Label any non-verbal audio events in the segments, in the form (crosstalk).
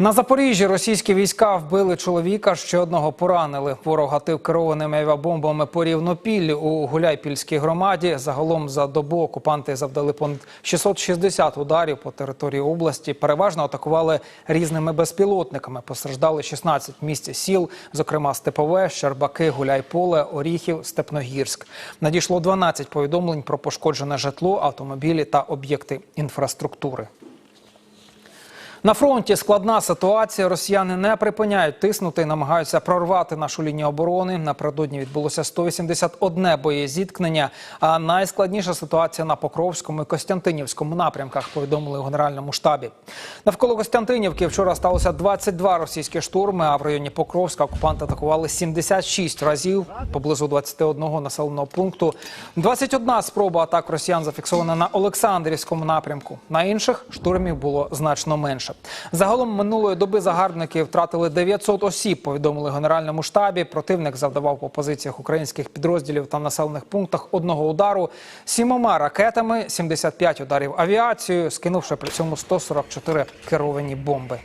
На Запоріжжі російські війська вбили чоловіка, ще одного поранили. Ворог гатив керованими авіабомбами по рівнопіллі у Гуляйпільській громаді. Загалом за добу окупанти завдали понад 660 ударів по території області. Переважно атакували різними безпілотниками. Постраждали 16 місць сіл, зокрема Степове, Щербаки, Гуляйполе, Оріхів, Степногірськ. Надійшло 12 повідомлень про пошкоджене житло, автомобілі та об'єкти інфраструктури. На фронті складна ситуація. Росіяни не припиняють тиснути і намагаються прорвати нашу лінію оборони. Напередодні відбулося 181 боєзіткнення. А найскладніша ситуація на Покровському і Костянтинівському напрямках. Повідомили у генеральному штабі. Навколо Костянтинівки вчора сталося 22 російські штурми. А в районі Покровська окупанти атакували 76 разів поблизу 21 населеного пункту. 21 спроба атак росіян зафіксована на Олександрівському напрямку. На інших штурмів було значно менше. Загалом минулої доби загарбники втратили 900 осіб. Повідомили генеральному штабі. Противник завдавав по позиціях українських підрозділів та населених пунктах одного удару сімома ракетами, 75 ударів авіацією, скинувши при цьому 144 керовані бомби.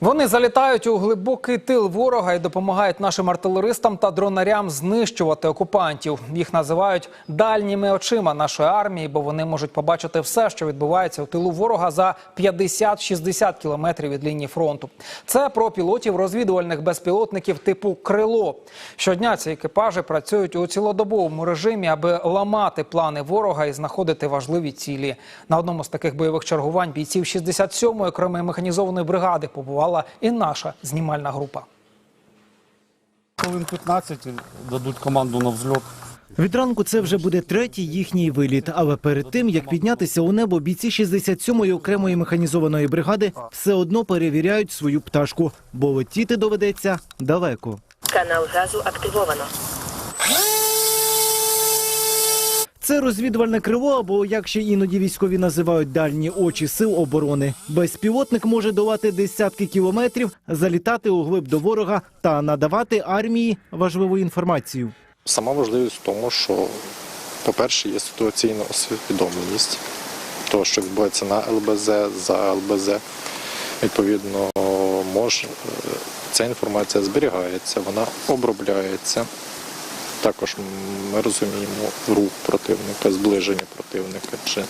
Вони залітають у глибокий тил ворога і допомагають нашим артилеристам та дронарям знищувати окупантів. Їх називають дальніми очима нашої армії, бо вони можуть побачити все, що відбувається у тилу ворога за 50-60 кілометрів від лінії фронту. Це про пілотів розвідувальних безпілотників типу крило. Щодня ці екіпажі працюють у цілодобовому режимі, аби ламати плани ворога і знаходити важливі цілі. На одному з таких бойових чергувань бійців 67-ї окремої механізованої бригади побувала і наша знімальна група. Хвилин 15 дадуть команду на взльот. Від ранку це вже буде третій їхній виліт. Але перед тим як піднятися у небо, бійці 67-ї окремої механізованої бригади все одно перевіряють свою пташку, бо летіти доведеться далеко. Канал газу активовано. Це розвідувальне крило, або як ще іноді військові називають дальні очі сил оборони. Безпілотник може долати десятки кілометрів, залітати у глиб до ворога та надавати армії важливу інформацію. Сама важливість в тому, що, по-перше, є ситуаційна усвідомленість того, що відбувається на ЛБЗ, за ЛБЗ. Відповідно, мож, е, ця інформація зберігається, вона обробляється. Також ми розуміємо рух противника, зближення противника чи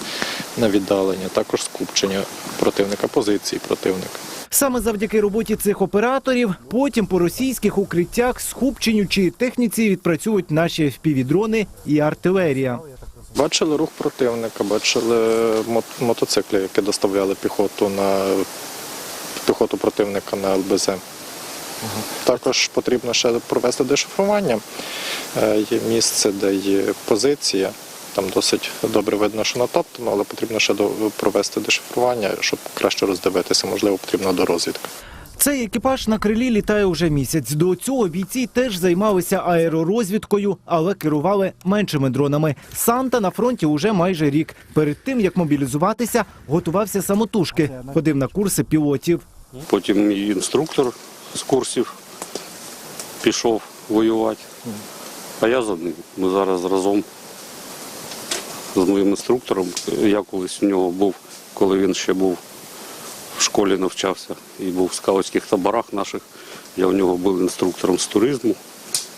на віддалення, також скупчення противника, позиції противника. Саме завдяки роботі цих операторів потім по російських укриттях, скупченню чи техніці відпрацюють наші FPV-дрони і артилерія. Бачили рух противника, бачили мотоцикли, які доставляли піхоту на піхоту противника на ЛБЗ. Також потрібно ще провести дешифрування. Е, Є місце, де є позиція. Там досить добре видно, що натоптано, але потрібно ще до- провести дешифрування, щоб краще роздивитися. Можливо, потрібна дорозвідка. Цей екіпаж на крилі літає уже місяць. До цього бійці теж займалися аеророзвідкою, але керували меншими дронами. Санта на фронті уже майже рік. Перед тим як мобілізуватися, готувався самотужки, ходив на курси пілотів. Потім мій інструктор з курсів пішов воювати. А я за ним. Ми зараз разом з моїм інструктором. Я колись у нього був, коли він ще був в школі навчався і був в скаутських таборах наших. Я у нього був інструктором з туризму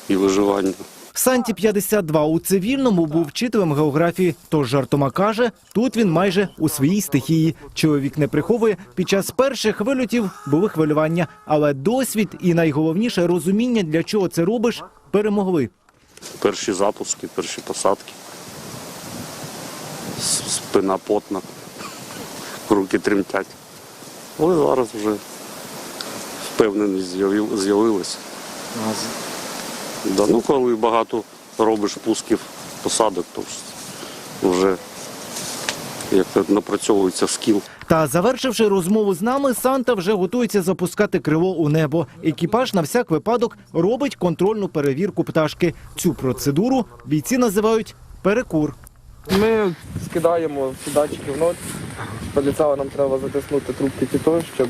і виживання. Санті 52 у цивільному був вчителем географії. Тож жартома каже, тут він майже у своїй стихії. Чоловік не приховує під час перших вильотів були хвилювання, але досвід і найголовніше розуміння, для чого це робиш, перемогли. Перші запуски, перші посадки. Спина потна, (laughs) руки тремтять. Але зараз вже впевненість з'явилася. Да, ну, коли багато робиш пусків посадок, то вже як то напрацьовується скіл. Та завершивши розмову з нами, Санта вже готується запускати крило у небо. Екіпаж на всяк випадок робить контрольну перевірку пташки. Цю процедуру бійці називають перекур. Ми скидаємо ці датчики в ноль. Для цього нам треба затиснути трубки кітою, щоб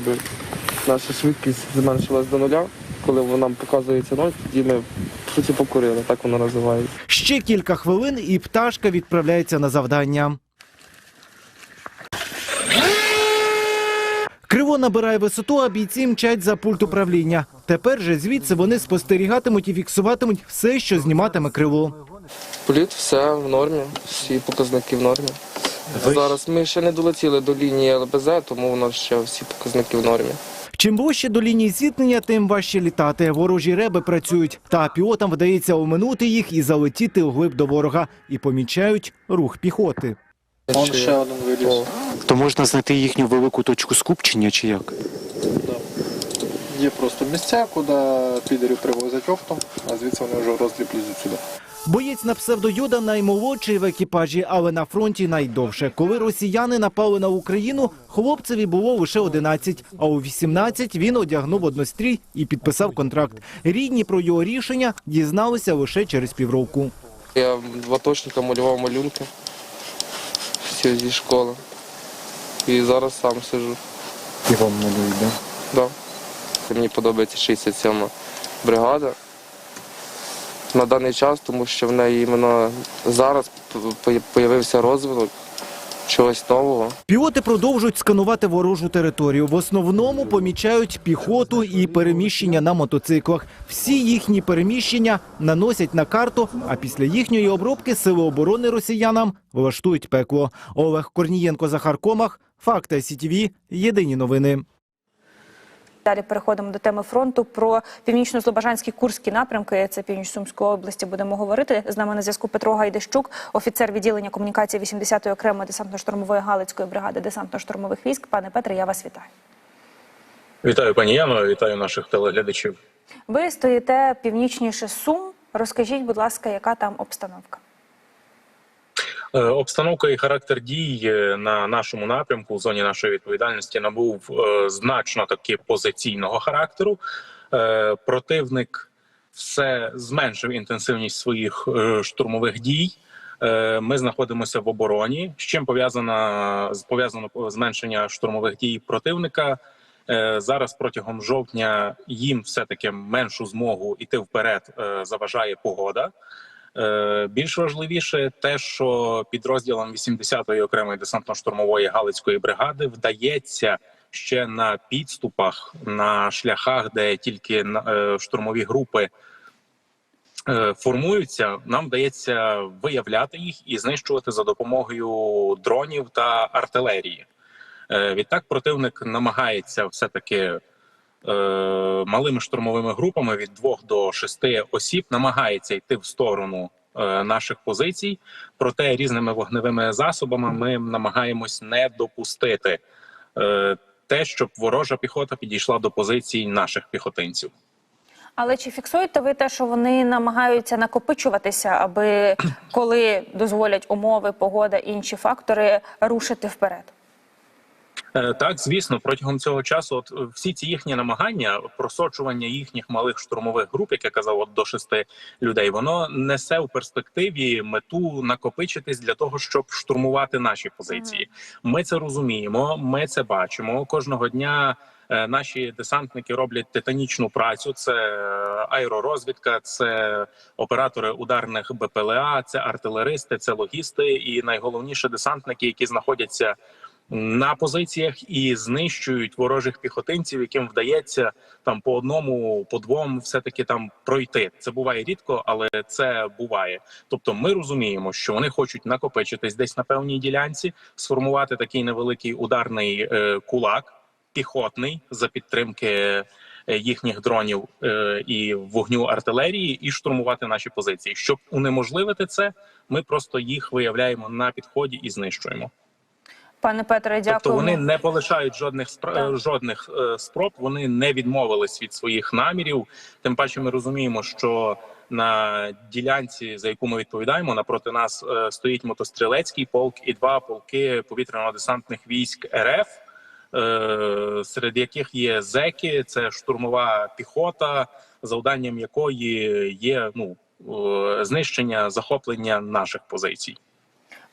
наша швидкість зменшилась до нуля. Коли вона нам показується ноль, тоді ми суті покурили, так воно називається. Ще кілька хвилин, і пташка відправляється на завдання. Криво набирає висоту, а бійці мчать за пульт управління. Тепер же звідси вони спостерігатимуть і фіксуватимуть все, що зніматиме криво. Політ все в нормі, всі показники в нормі. Зараз ми ще не долетіли до лінії ЛБЗ, тому у нас ще всі показники в нормі. Чим ближче до лінії зіткнення, тим важче літати. Ворожі реби працюють, та пілотам вдається оминути їх і залетіти углиб до ворога. І помічають рух піхоти. Ще один виліз. То можна знайти їхню велику точку скупчення чи як? Є просто місця, куди підерів привозять оптом, а звідси вони вже розліплюють сюди. Боєць на псевдоюда наймолодший в екіпажі, але на фронті найдовше. Коли росіяни напали на Україну, хлопцеві було лише 11, а у 18 він одягнув однострій і підписав контракт. Рідні про його рішення дізналися лише через півроку. Я два точника малював малюнки всі зі школи. І зараз сам сижу. І вам малюють, да? Да. Мені подобається 67 бригада на даний час, тому що в неї іменно зараз з'явився розвиток чогось нового. Пілоти продовжують сканувати ворожу територію. В основному помічають піхоту і переміщення на мотоциклах. Всі їхні переміщення наносять на карту, а після їхньої обробки сили оборони росіянам влаштують пекло. Олег Корнієнко, Захар Комах, Факти СІТВ, Єдині новини. Далі переходимо до теми фронту. Про північно-слобожанські курські напрямки. Це північ Сумської області. Будемо говорити. З нами на зв'язку Петро Гайдищук, офіцер відділення комунікації 80-ї окремої десантно-штурмової галицької бригади десантно-штурмових військ. Пане Петре, я вас вітаю. Вітаю, пані Яно, вітаю наших телеглядачів. Ви стоїте північніше Сум. Розкажіть, будь ласка, яка там обстановка? Е, Обстановка і характер дій е, на нашому напрямку в зоні нашої відповідальності набув е, значно таки позиційного характеру. Противник все зменшив інтенсивність своїх штурмових дій. Ми знаходимося в обороні. З чим пов'язана пов'язано зменшення штурмових дій противника. Зараз протягом жовтня їм все таки меншу змогу іти вперед заважає погода. Е, Більш важливіше те, що підрозділам 80-ї окремої десантно-штурмової галицької бригади вдається ще на підступах, на шляхах, де тільки е, штурмові групи е, формуються. Нам вдається виявляти їх і знищувати за допомогою дронів та артилерії. Відтак противник намагається все таки малими штурмовими групами від двох до шести осіб намагається йти в сторону е, наших позицій. Проте різними вогневими засобами ми намагаємось не допустити е, те, щоб ворожа піхота підійшла до позицій наших піхотинців. Але чи фіксуєте ви те, що вони намагаються накопичуватися, аби коли дозволять умови, погода, інші фактори рушити вперед? Е, Так, звісно, протягом цього часу, от е, всі ці їхні намагання, просочування їхніх малих штурмових груп, як я казав, от до шести людей, воно несе в перспективі мету накопичитись для того, щоб штурмувати наші позиції. Ми це розуміємо, ми це бачимо кожного дня. е, Наші десантники роблять титанічну працю. Це аеророзвідка, це оператори ударних БПЛА, це артилеристи, це логісти, і найголовніше десантники, які знаходяться на позиціях і знищують ворожих піхотинців, яким вдається там по одному, по двом, все таки там пройти. Це буває рідко, але це буває. Тобто, ми розуміємо, що вони хочуть накопичитись десь на певній ділянці, сформувати такий невеликий ударний е, кулак, піхотний за підтримки. е, Їхніх дронів е, і вогню артилерії, і штурмувати наші позиції. Щоб унеможливити це, ми просто їх виявляємо на підході і знищуємо. Пане Петре, дякую. Тобто вони не полишають жодних Так. жодних е, спроб. Вони не відмовились від своїх намірів. Тим паче, ми розуміємо, що на ділянці, за яку ми відповідаємо, напроти нас е, стоїть мотострілецький полк і два полки повітряно-десантних військ РФ. е, Серед яких є зеки, це штурмова піхота, завданням якої є ну е, знищення захоплення наших позицій.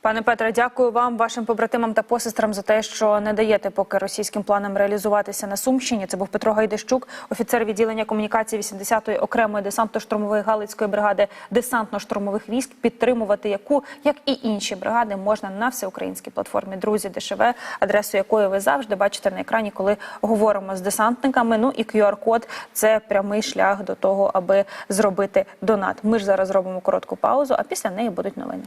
Пане Петре, дякую вам, вашим побратимам та посестрам за те, що не даєте поки російським планам реалізуватися на Сумщині. Це був Петро Гайдищук, офіцер відділення комунікації 80-ї окремої десантно-штурмової галицької бригади десантно-штурмових військ, підтримувати яку, як і інші бригади, можна на всеукраїнській платформі Друзі ДШВ, адресу якої ви завжди бачите на екрані, коли говоримо з десантниками. Ну і QR-код – це прямий шлях до того, аби зробити донат. Ми ж зараз зробимо коротку паузу, а після неї будуть новини.